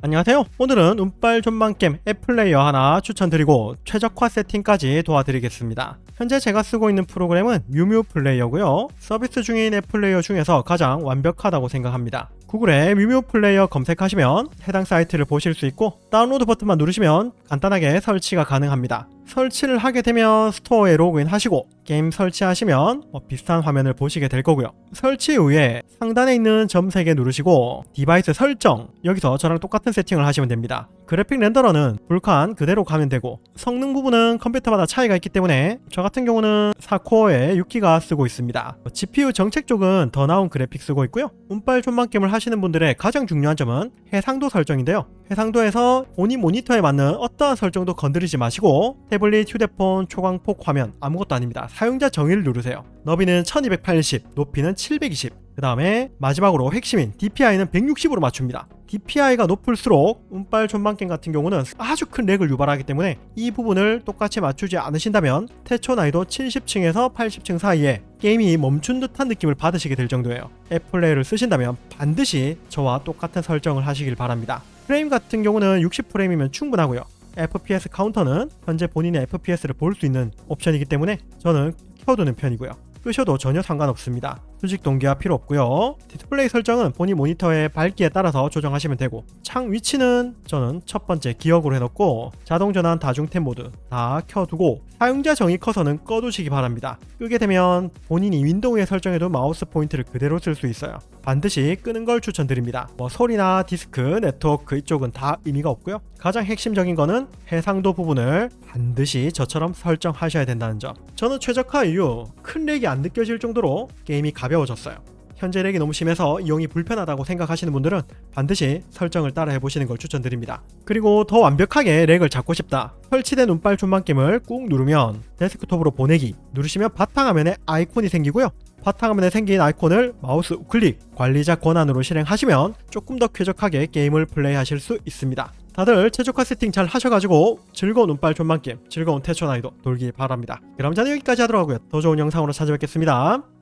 안녕하세요. 오늘은 운빨 존망겜 앱플레이어 하나 추천드리고 최적화 세팅까지 도와드리겠습니다. 현재 제가 쓰고 있는 프로그램은 뮤뮤 플레이어고요. 서비스 중인 앱플레이어 중에서 가장 완벽하다고 생각합니다. 구글에 뮤뮤 플레이어 검색하시면 해당 사이트를 보실 수 있고 다운로드 버튼만 누르시면 간단하게 설치가 가능합니다. 설치를 하게 되면 스토어에 로그인 하시고 게임 설치하시면 뭐 비슷한 화면을 보시게 될 거고요. 설치 후에 상단에 있는 점 3개 누르시고 디바이스 설정 여기서 저랑 똑같은 세팅을 하시면 됩니다. 그래픽 렌더러는 불칸 그대로 가면 되고 성능 부분은 컴퓨터마다 차이가 있기 때문에 저 같은 경우는 4코어에 6기가 쓰고 있습니다. GPU 정책 쪽은 더 나은 그래픽 쓰고 있고요. 운빨 존만 게임을 하시는 분들의 가장 중요한 점은 해상도 설정인데요. 해상도에서 본인 모니터에 맞는 어떠한 설정도 건드리지 마시고 태블릿, 휴대폰, 초광폭 화면 아무것도 아닙니다. 사용자 정의를 누르세요. 너비는 1280, 높이는 720. 그 다음에 마지막으로 핵심인 DPI는 160으로 맞춥니다. DPI가 높을수록 운빨 존망게임 같은 경우는 아주 큰 렉을 유발하기 때문에 이 부분을 똑같이 맞추지 않으신다면 태초 나이도 70층에서 80층 사이에 게임이 멈춘 듯한 느낌을 받으시게 될 정도예요. 앱플레이를 쓰신다면 반드시 저와 똑같은 설정을 하시길 바랍니다. 프레임 같은 경우는 60프레임이면 충분하고요. FPS 카운터는 현재 본인의 FPS를 볼 수 있는 옵션이기 때문에 저는 켜두는 편이고요. 끄셔도 전혀 상관없습니다. 수직 동기화 필요 없고요. 디스플레이 설정은 본인 모니터의 밝기에 따라서 조정하시면 되고 창 위치는 저는 첫 번째 기억으로 해놓고 자동 전환 다중탭 모드 다 켜두고 사용자 정의 커서는 꺼두시기 바랍니다. 끄게 되면 본인이 윈도우에 설정해도 마우스 포인트를 그대로 쓸 수 있어요. 반드시 끄는 걸 추천드립니다. 뭐 소리나 디스크, 네트워크 이쪽은 다 의미가 없고요. 가장 핵심적인 거는 해상도 부분을 반드시 저처럼 설정하셔야 된다는 점. 저는 최적화 이후 큰 렉이 안 느껴질 정도로 게임이 가 벼워졌어요. 현재 렉이 너무 심해서 이용이 불편하다고 생각하시는 분들은 반드시 설정을 따라 해보시는 걸 추천드립니다. 그리고 더 완벽하게 렉을 잡고 싶다. 설치된 운빨 존망겜을 꾹 누르면 데스크톱으로 보내기 누르시면 바탕화면에 아이콘이 생기고요. 바탕화면에 생긴 아이콘을 마우스 우클릭 관리자 권한으로 실행하시면 조금 더 쾌적하게 게임을 플레이하실 수 있습니다. 다들 최적화 세팅 잘 하셔가지고 즐거운 운빨 존망게임 즐거운 태초 나이도 돌길 바랍니다. 그럼 저는 여기까지 하도록 하고요. 더 좋은 영상으로 찾아뵙겠습니다.